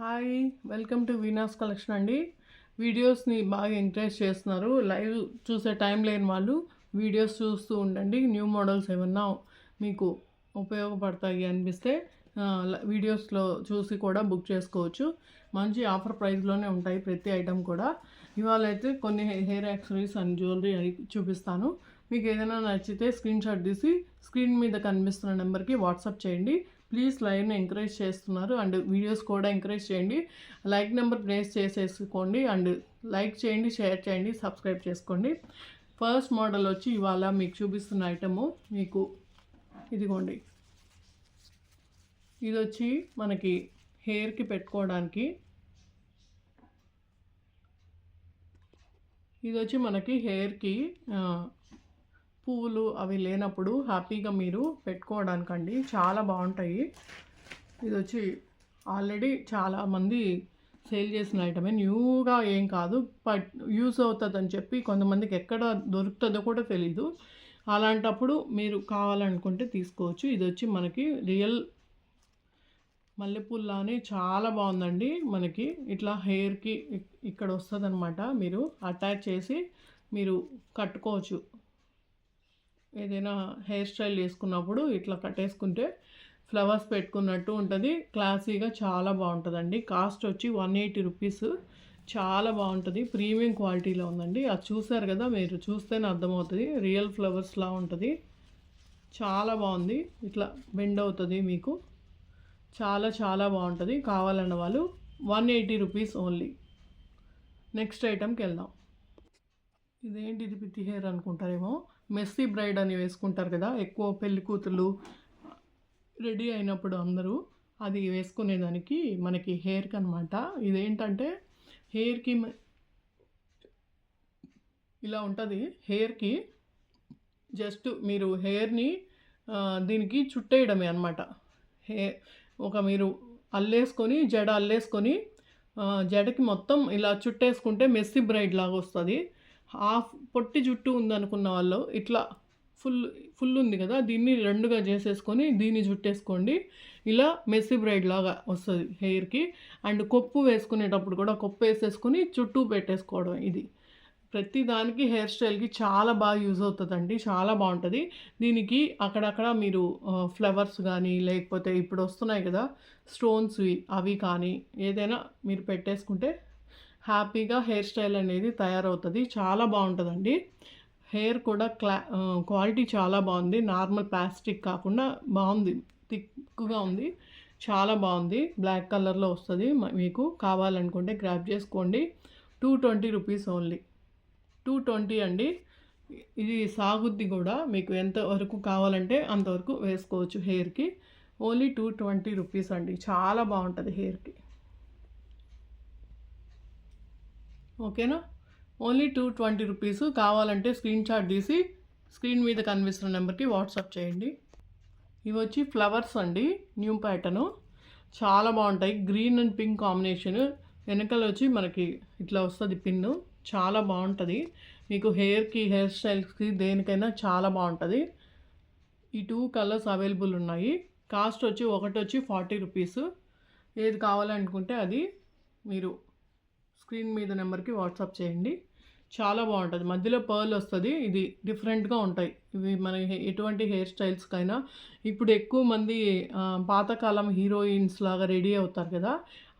Hi welcome to Veena's collection అండి. వీడియోస్ని బాగా ఎంకరేజ్ చేస్తున్నారు. లైవ్ చూసే టైం లేని వాళ్ళు వీడియోస్ చూస్తూ ఉండండి. న్యూ మోడల్స్ ఏమన్నా మీకు ఉపయోగపడతాయి అనిపిస్తే వీడియోస్లో చూసి కూడా బుక్ చేసుకోవచ్చు. మంచి ఆఫర్ ప్రైస్లోనే ఉంటాయి ప్రతి ఐటెం కూడా. ఇవాళ అయితే కొన్ని హెయిర్ యాక్సరీస్ అండ్ జ్యువెలరీ అవి చూపిస్తాను. మీకు ఏదైనా నచ్చితే స్క్రీన్ షాట్ తీసి స్క్రీన్ మీద కనిపిస్తున్న నెంబర్కి వాట్సాప్ చేయండి. ప్లీజ్ లైవ్ని ఎంకరేజ్ చేస్తున్నారు అండ్ వీడియోస్ కూడా ఎంకరేజ్ చేయండి. లైక్ నెంబర్ ప్లేస్ చేసేసుకోండి అండ్ లైక్ చేయండి షేర్ చేయండి సబ్స్క్రైబ్ చేసుకోండి. ఫస్ట్ మోడల్ వచ్చి ఇవాళ మీకు చూపిస్తున్న ఐటము మీకు ఇదిగోండి. ఇది వచ్చి మనకి హెయిర్కి పెట్టుకోవడానికి ఇది వచ్చి మనకి హెయిర్కి పువ్వులు అవి లేనప్పుడు హ్యాపీగా మీరు పెట్టుకోవడానికండి. చాలా బాగుంటాయి. ఇది వచ్చి ఆల్రెడీ చాలామంది సేల్ చేసిన ఐటమే. న్యూగా ఏం కాదు. బట్ యూస్ అవుతుందని చెప్పి కొంతమందికి ఎక్కడ దొరుకుతుందో కూడా తెలీదు. అలాంటప్పుడు మీరు కావాలనుకుంటే తీసుకోవచ్చు. ఇది వచ్చి మనకి రియల్ మల్లెపూల్లానే చాలా బాగుందండి మనకి. ఇట్లా హెయిర్కి ఇక్కడ వస్తుంది మీరు. అటాచ్ చేసి మీరు కట్టుకోవచ్చు. ఏదైనా హెయిర్ స్టైల్ చేసుకున్నప్పుడు ఇట్లా కట్టేసుకుంటే ఫ్లవర్స్ పెట్టుకున్నట్టు ఉంటుంది. క్లాసీగా చాలా బాగుంటుందండి. కాస్ట్ వచ్చి వన్ ఎయిటీ రూపీస్. చాలా బాగుంటుంది. ప్రీమియం క్వాలిటీలో ఉందండి. అది చూసారు కదా మీరు చూస్తేనే అర్థమవుతుంది. రియల్ ఫ్లవర్స్లా ఉంటుంది. చాలా బాగుంది. ఇట్లా బెండ్ అవుతుంది మీకు. చాలా చాలా బాగుంటుంది. కావాలన్న వాళ్ళు one eighty rupees only. Next ఐటెంకి వెళ్దాం. ఇదేంటి ఇది పిత్తి హెయిర్ అనుకుంటారేమో? మెస్సీ బ్రైడ్ అని వేసుకుంటారు కదా ఎక్కువ పెళ్ళి కూతుళ్ళు రెడీ అయినప్పుడు అందరూ అది వేసుకునేదానికి మనకి హెయిర్కి అనమాట ఇదేంటంటే హెయిర్కి ఇలా ఉంటుంది. హెయిర్కి జస్ట్ మీరు హెయిర్ని దీనికి చుట్టేయడమే అనమాట హే ఒక మీరు అల్లేసుకొని జడ అల్లేసుకొని జడకి మొత్తం ఇలా చుట్టేసుకుంటే మెస్సీ బ్రైడ్ లాగా వస్తుంది. హాఫ్ పొట్టి జుట్టు ఉందనుకున్న వాళ్ళు ఇట్లా ఫుల్ ఫుల్ ఉంది కదా దీన్ని రెండుగా చేసేసుకొని దీన్ని జుట్టేసుకోండి. ఇలా మెస్సీ బ్రైడ్ లాగా వస్తుంది హెయిర్కి. అండ్ కొప్పు వేసుకునేటప్పుడు కూడా కొప్పు వేసేసుకొని చుట్టూ పెట్టేసుకోవడం ఇది. ప్రతి దానికి హెయిర్ స్టైల్కి చాలా బాగా యూజ్ అవుతుందండి చాలా బాగుంటుంది. దీనికి అక్కడక్కడ మీరు ఫ్లవర్స్ కానీ లేకపోతే ఇప్పుడు వస్తున్నాయి కదా స్టోన్స్వి అవి కానీ ఏదైనా మీరు పెట్టేసుకుంటే హ్యాపీగా హెయిర్ స్టైల్ అనేది తయారవుతుంది. చాలా బాగుంటుందండి. హెయిర్ కూడా క్లా క్వాలిటీ చాలా బాగుంది. నార్మల్ ప్లాస్టిక్ కాకుండా బాగుంది. థిక్గా ఉంది. చాలా బాగుంది. బ్లాక్ కలర్లో వస్తుంది మీకు కావాలనుకుంటే గ్రాప్ చేసుకోండి. Two twenty rupees only. Two twenty అండి. ఇది సాగుద్ది కూడా. మీకు ఎంతవరకు కావాలంటే అంతవరకు వేసుకోవచ్చు హెయిర్కి. ఓన్లీ టూ ట్వంటీ రూపీస్ అండి. చాలా బాగుంటుంది హెయిర్కి. ఓకేనా? Only two twenty rupees. కావాలంటే స్క్రీన్ షాట్ తీసి స్క్రీన్ మీద కనిపిస్తున్న నెంబర్కి వాట్సాప్ చేయండి. ఇవి వచ్చి ఫ్లవర్స్ అండి న్యూ ప్యాటర్ను. చాలా బాగుంటాయి. Green and pink combination. వెనకాల వచ్చి మనకి ఇట్లా వస్తుంది పిన్ను. చాలా బాగుంటుంది. మీకు హెయిర్కి హెయిర్ స్టైల్స్కి దేనికైనా చాలా బాగుంటుంది. ఈ టూ కలర్స్ అవైలబుల్ ఉన్నాయి. కాస్ట్ వచ్చి ఒకటి వచ్చి ఫార్టీ రూపీస్. ఏది కావాలనుకుంటే అది మీరు స్క్రీన్ మీద నెంబర్కి వాట్సాప్ చేయండి. చాలా బాగుంటుంది. మధ్యలో పర్ల్ వస్తుంది. ఇది డిఫరెంట్గా ఉంటాయి. ఇవి మన ఎటువంటి హెయిర్ స్టైల్స్కైనా. ఇప్పుడు ఎక్కువ మంది పాతకాలం హీరోయిన్స్ లాగా రెడీ అవుతారు కదా.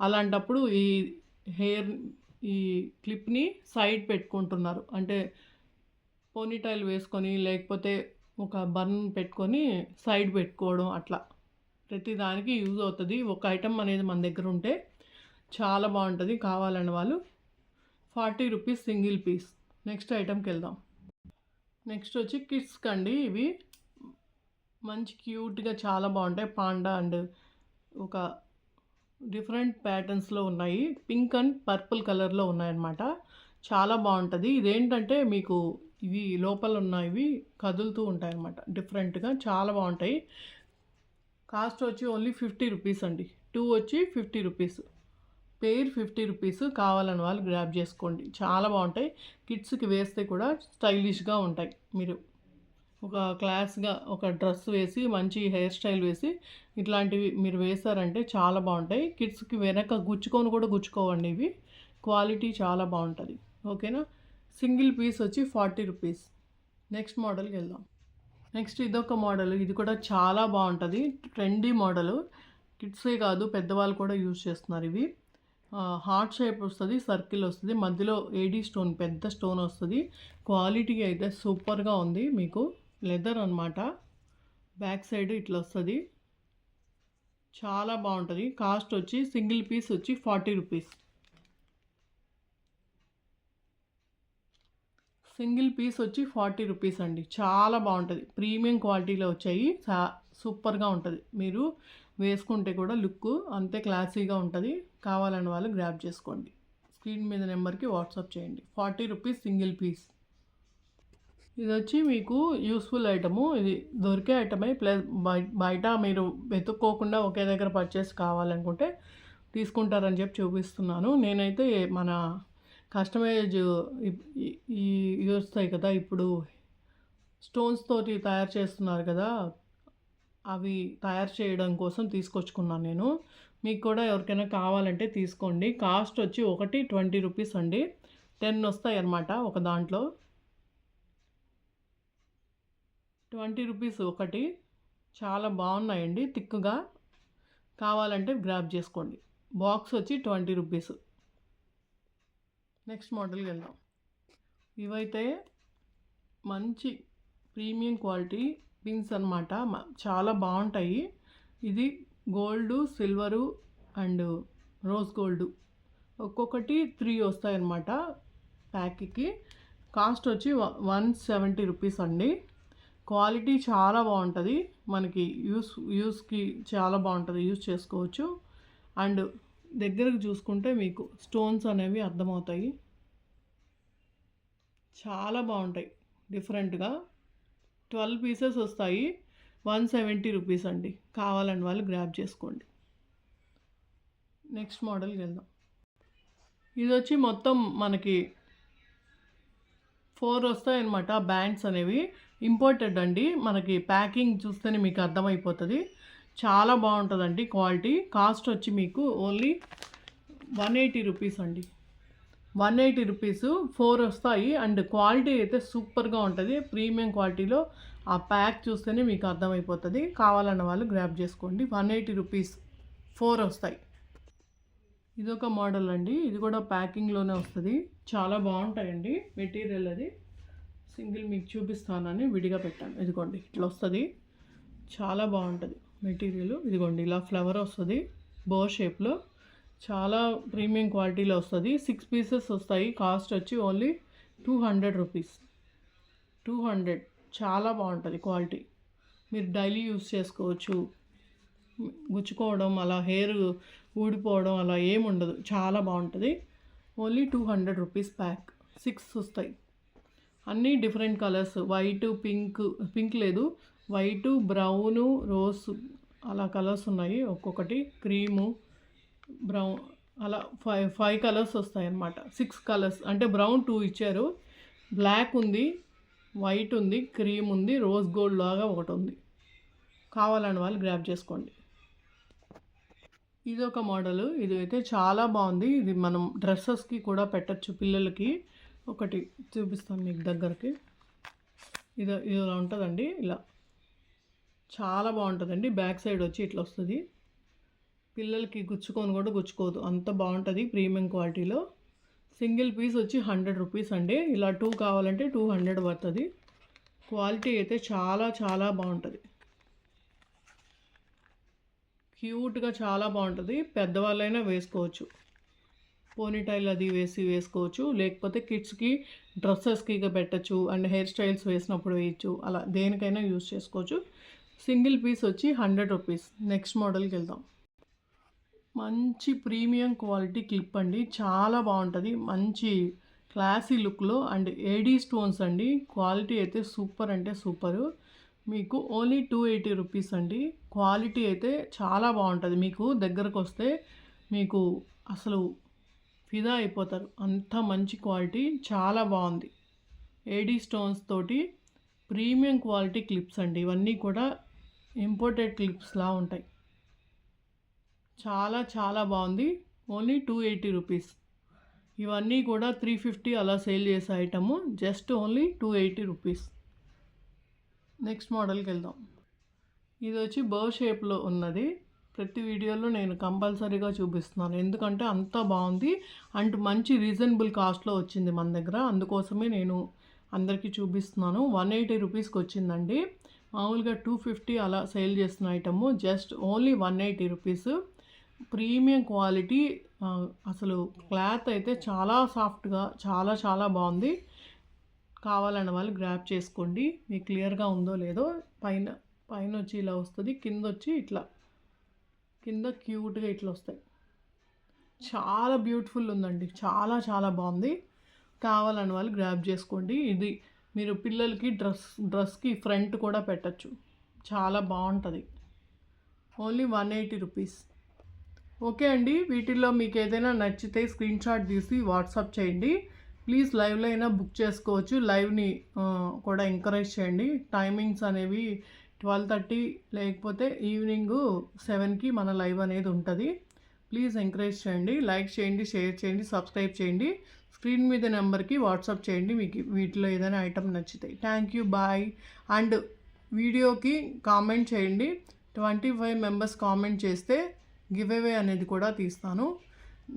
అలాంటప్పుడు ఈ హెయిర్ ఈ క్లిప్ని సైడ్ పెట్టుకుంటున్నారు. అంటే పోనీటైల్ వేసుకొని లేకపోతే ఒక బన్ పెట్టుకొని సైడ్ పెట్టుకోవడం అట్లా. ప్రతి దానికి యూజ్ అవుతుంది. ఒక ఐటమ్ అనేది మన దగ్గర ఉంటే చాలా బాగుంటుంది కావాలని వాళ్ళు. Forty rupees single piece. Next ఐటెంకి వెళ్దాం నెక్స్ట్ వచ్చి కిడ్స్ కండి ఇవి. మంచి క్యూట్గా చాలా బాగుంటాయి. పాండా అండ్ ఒక డిఫరెంట్ ప్యాటర్న్స్లో ఉన్నాయి. పింక్ అండ్ పర్పుల్ కలర్లో ఉన్నాయన్నమాట. చాలా బాగుంటుంది. ఇదేంటంటే మీకు ఇవి లోపల ఉన్నాయి కదులుతూ ఉంటాయి అన్నమాట డిఫరెంట్గా చాలా బాగుంటాయి. కాస్ట్ వచ్చి ఓన్లీ ఫిఫ్టీ రూపీస్ అండి. టూ వచ్చి fifty rupees. Pair fifty rupees కావాలని వాళ్ళు గ్రాప్ చేసుకోండి. చాలా బాగుంటాయి. కిడ్స్కి వేస్తే కూడా స్టైలిష్గా ఉంటాయి. మీరు ఒక క్లాస్గా ఒక డ్రెస్ వేసి మంచి హెయిర్ స్టైల్ వేసి ఇట్లాంటివి మీరు వేశారంటే చాలా బాగుంటాయి. కిడ్స్కి వెనక గుచ్చుకొని కూడా గుచ్చుకోవండి ఇవి. క్వాలిటీ చాలా బాగుంటుంది. ఓకేనా సింగిల్ పీస్ వచ్చి ఫార్టీ రూపీస్ నెక్స్ట్ మోడల్కి వెళ్దాం. నెక్స్ట్ ఇదొక మోడల్ ఇది కూడా చాలా బాగుంటుంది. ట్రెండీ మోడల్ కిడ్సే కాదు పెద్దవాళ్ళు కూడా యూజ్ చేస్తున్నారు ఇవి. హార్ట్ షేప్ వస్తుంది సర్కిల్ వస్తుంది మధ్యలో ఏడీ స్టోన్ పెద్ద స్టోన్ వస్తుంది. క్వాలిటీ అయితే సూపర్గా ఉంది మీకు. లెదర్ అనమాట బ్యాక్ సైడ్ ఇట్లా వస్తుంది. చాలా బాగుంటుంది. కాస్ట్ వచ్చి సింగిల్ పీస్ వచ్చి ఫార్టీ రూపీస్. సింగిల్ పీస్ వచ్చి ఫార్టీ రూపీస్ అండి. చాలా బాగుంటుంది. ప్రీమియం క్వాలిటీలో వచ్చాయి. సూపర్గా ఉంటుంది. మీరు వేసుకుంటే కూడా లుక్ అంతే క్లాసీగా ఉంటుంది. కావాలని వాళ్ళు గ్రాప్ చేసుకోండి. స్క్రీన్ మీద నెంబర్కి వాట్సాప్ చేయండి. ఫార్టీ రూపీస్ సింగిల్ పీస్ ఇది వచ్చి మీకు యూస్ఫుల్ ఐటము ఇది దొరికే ఐటమే ప్లస్ బయట మీరు వెతుక్కోకుండా ఒకే దగ్గర పర్చేస్ కావాలనుకుంటే తీసుకుంటారని చెప్పి చూపిస్తున్నాను. నేనైతే మన కస్టమైజ్ ఈ వస్తాయి కదా. ఇప్పుడు స్టోన్స్ తోటి తయారు చేస్తున్నారు కదా. అవి తయారు చేయడం కోసం తీసుకొచ్చుకున్నాను నేను. మీకు కూడా ఎవరికైనా కావాలంటే తీసుకోండి. కాస్ట్ వచ్చి ఒకటి ట్వంటీ రూపీస్ అండి. టెన్ వస్తాయి అన్నమాట ఒక దాంట్లో. ట్వంటీ రూపీస్ ఒకటి. చాలా బాగున్నాయండి థిక్గా. కావాలంటే గ్రాప్ చేసుకోండి. బాక్స్ వచ్చి ట్వంటీ రూపీస్. నెక్స్ట్ మోడల్కి వెళ్దాం. ఇవైతే మంచి ప్రీమియం క్వాలిటీ పిన్స్ అనమాట చాలా బాగుంటాయి. ఇది gold silver and rose gold. ఒక్కొక్కటి త్రీ వస్తాయన్నమాట ప్యాక్కి. కాస్ట్ వచ్చి వన్ సెవెంటీ రూపీస్ అండి. క్వాలిటీ చాలా బాగుంటుంది. మనకి యూస్ యూస్కి చాలా బాగుంటుంది. యూస్ చేసుకోవచ్చు. అండ్ దగ్గరకు చూసుకుంటే మీకు స్టోన్స్ అనేవి అర్థమవుతాయి. చాలా బాగుంటాయి. డిఫరెంట్గా. ట్వెల్వ్ పీసెస్ వస్తాయి. వన్ సెవెంటీ రూపీస్ అండి. కావాలని వాళ్ళు గ్రాప్ చేసుకోండి. నెక్స్ట్ మోడల్కి వెళ్దాం. ఇది వచ్చి మొత్తం మనకి ఫోర్ వస్తాయన్నమాట బ్యాండ్స్ అనేవి. ఇంపోర్టెడ్ అండి. మనకి ప్యాకింగ్ చూస్తేనే మీకు అర్థమైపోతుంది. చాలా బాగుంటుందండి క్వాలిటీ. కాస్ట్ వచ్చి మీకు ఓన్లీ వన్ ఎయిటీ రూపీస్ అండి. వన్ ఎయిటీ రూపీస్ ఫోర్ వస్తాయి. అండ్ క్వాలిటీ అయితే సూపర్గా ఉంటుంది. ప్రీమియం క్వాలిటీలో ఆ ప్యాక్ చూస్తేనే మీకు అర్థమైపోతుంది. కావాలన్న వాళ్ళు గ్రాప్ చేసుకోండి. వన్ ఎయిటీ రూపీస్ ఫోర్ వస్తాయి. ఇదొక మోడల్ అండి. ఇది కూడా ప్యాకింగ్లోనే వస్తుంది. చాలా బాగుంటాయండి మెటీరియల్ అది. సింగిల్ మీకు చూపిస్తానని విడిగా పెట్టాను. ఇదిగోండి ఇట్లా వస్తుంది. చాలా బాగుంటుంది మెటీరియల్. ఇదిగోండి ఇలా ఫ్లవర్ వస్తుంది. బో షేప్లో. చాలా ప్రీమియం క్వాలిటీలో వస్తుంది. సిక్స్ పీసెస్ వస్తాయి. కాస్ట్ వచ్చి only two hundred rupees two hundred చాలా బాగుంటుంది క్వాలిటీ. మీరు డైలీ యూస్ చేసుకోవచ్చు. గుచ్చుకోవడం అలా హెయిర్ ఊడిపోవడం అలా ఏముండదు చాలా బాగుంటుంది. Only two hundred rupees pack six వస్తాయి. అన్నీ different colours white pink pink లేదు. వైటు బ్రౌను రోజు అలా కలర్స్ ఉన్నాయి ఒక్కొక్కటి. క్రీము బ్రౌన్ అలా ఫైవ్ ఫైవ్ కలర్స్ వస్తాయి అన్నమాట సిక్స్ కలర్స్. అంటే బ్రౌన్ టూ ఇచ్చారు. బ్లాక్ ఉంది వైట్ ఉంది క్రీమ్ ఉంది రోజ్ గోల్డ్ లాగా ఒకటి ఉంది. కావాలని వాళ్ళు గ్రాప్ చేసుకోండి. ఇది ఒక మోడల్. ఇది అయితే చాలా బాగుంది. ఇది మనం డ్రెస్సెస్కి కూడా పెట్టచ్చు పిల్లలకి. ఒకటి చూపిస్తాను మీకు దగ్గరికి. ఇది ఇలా ఉంటుందండి. ఇలా. చాలా బాగుంటుందండి. బ్యాక్ సైడ్ వచ్చి ఇట్లా వస్తుంది. పిల్లలకి గుచ్చుకొని కూడా గుచ్చుకోదు. అంత బాగుంటుంది ప్రీమియం క్వాలిటీలో. సింగిల్ పీస్ వచ్చి హండ్రెడ్ రూపీస్ అండి. ఇలా టూ కావాలంటే టూ హండ్రెడ్ పడుతుంది. క్వాలిటీ అయితే చాలా చాలా బాగుంటుంది. క్యూట్గా చాలా బాగుంటుంది. పెద్దవాళ్ళైనా వేసుకోవచ్చు. పోనీటైల్ అది వేసి వేసుకోవచ్చు. లేకపోతే కిడ్స్కి డ్రెస్సెస్కి ఇక పెట్టచ్చు. అండ్ హెయిర్ స్టైల్స్ వేసినప్పుడు వేయచ్చు. అలా దేనికైనా యూస్ చేసుకోవచ్చు. సింగిల్ పీస్ వచ్చి హండ్రెడ్ రూపీస్. నెక్స్ట్ మోడల్కి వెళ్దాం. మంచి ప్రీమియం క్వాలిటీ క్లిప్ అండి. చాలా బాగుంటుంది. మంచి క్లాసీ లుక్లో అండ్ ఏడీ స్టోన్స్ అండి. క్వాలిటీ అయితే సూపర్ అంటే సూపరు. మీకు ఓన్లీ టూ ఎయిటీ రూపీస్ అండి. క్వాలిటీ అయితే చాలా బాగుంటుంది. మీకు దగ్గరకు వస్తే మీకు అసలు ఫిదా అయిపోతారు. అంత మంచి క్వాలిటీ చాలా బాగుంది. ఏడీ స్టోన్స్ తోటి ప్రీమియం క్వాలిటీ క్లిప్స్ అండి. ఇవన్నీ కూడా ఇంపోర్టెడ్ క్లిప్స్లా ఉంటాయి. చాలా చాలా బాగుంది. Only two eighty rupees. ఇవన్నీ కూడా త్రీ ఫిఫ్టీ అలా సేల్ చేసే item. Just only two eighty rupees. Next మోడల్కి వెళ్దాం. ఇది వచ్చి బర్ షేప్లో ఉన్నది. ప్రతి వీడియోలో నేను కంపల్సరీగా చూపిస్తున్నాను. ఎందుకంటే అంత బాగుంది. అండ్ మంచి రీజనబుల్ కాస్ట్లో వచ్చింది మన దగ్గర. అందుకోసమే నేను అందరికీ చూపిస్తున్నాను. వన్ ఎయిటీ రూపీస్కి వచ్చిందండి. మామూలుగా టూ ఫిఫ్టీ అలా సేల్ చేస్తున్న item. Just only one eighty rupees. Premium quality అసలు క్లాత్ అయితే చాలా సాఫ్ట్గా చాలా చాలా బాగుంది. కావాలన్న వాళ్ళు గ్రాప్ చేసుకోండి. మీకు క్లియర్గా ఉందో లేదో పైన పైన వచ్చి ఇలా వస్తుంది కింద వచ్చి ఇట్లా కింద క్యూట్గా ఇట్లా వస్తాయి. చాలా బ్యూటిఫుల్ ఉందండి. చాలా చాలా బాగుంది. కావాలని వాళ్ళు గ్రాప్ చేసుకోండి. ఇది మీరు పిల్లలకి డ్రెస్ డ్రెస్కి ఫ్రంట్ కూడా పెట్టచ్చు. చాలా బాగుంటుంది. Only one eighty rupees. Okay అండి. వీటిల్లో మీకు ఏదైనా నచ్చితే స్క్రీన్ షాట్ తీసి వాట్సాప్ చేయండి. ప్లీజ్ లైవ్లో అయినా బుక్ చేసుకోవచ్చు. లైవ్ని కూడా ఎంకరేజ్ చేయండి. టైమింగ్స్ అనేవి ట్వెల్వ్ థర్టీ లేకపోతే ఈవినింగ్ సెవెన్కి మన లైవ్ అనేది ఉంటుంది. ప్లీజ్ ఎంకరేజ్ చేయండి. లైక్ చేయండి షేర్ చేయండి సబ్స్క్రైబ్ చేయండి. స్క్రీన్ మీద నెంబర్కి వాట్సాప్ చేయండి. మీకు వీటిలో ఏదైనా ఐటమ్ నచ్చితే. Thank you. బాయ్. అండ్ వీడియోకి కామెంట్ చేయండి. ట్వంటీ ఫైవ్ మెంబర్స్ కామెంట్ చేస్తే గివ్ అవే అనేది కూడా తీస్తాను.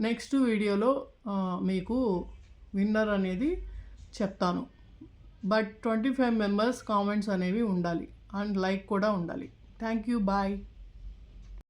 నెక్స్ట్ వీడియోలో మీకు విన్నర్ అనేది చెప్తాను. But twenty five members comments అనేవి ఉండాలి. అండ్ లైక్ కూడా ఉండాలి. Thank you. బాయ్.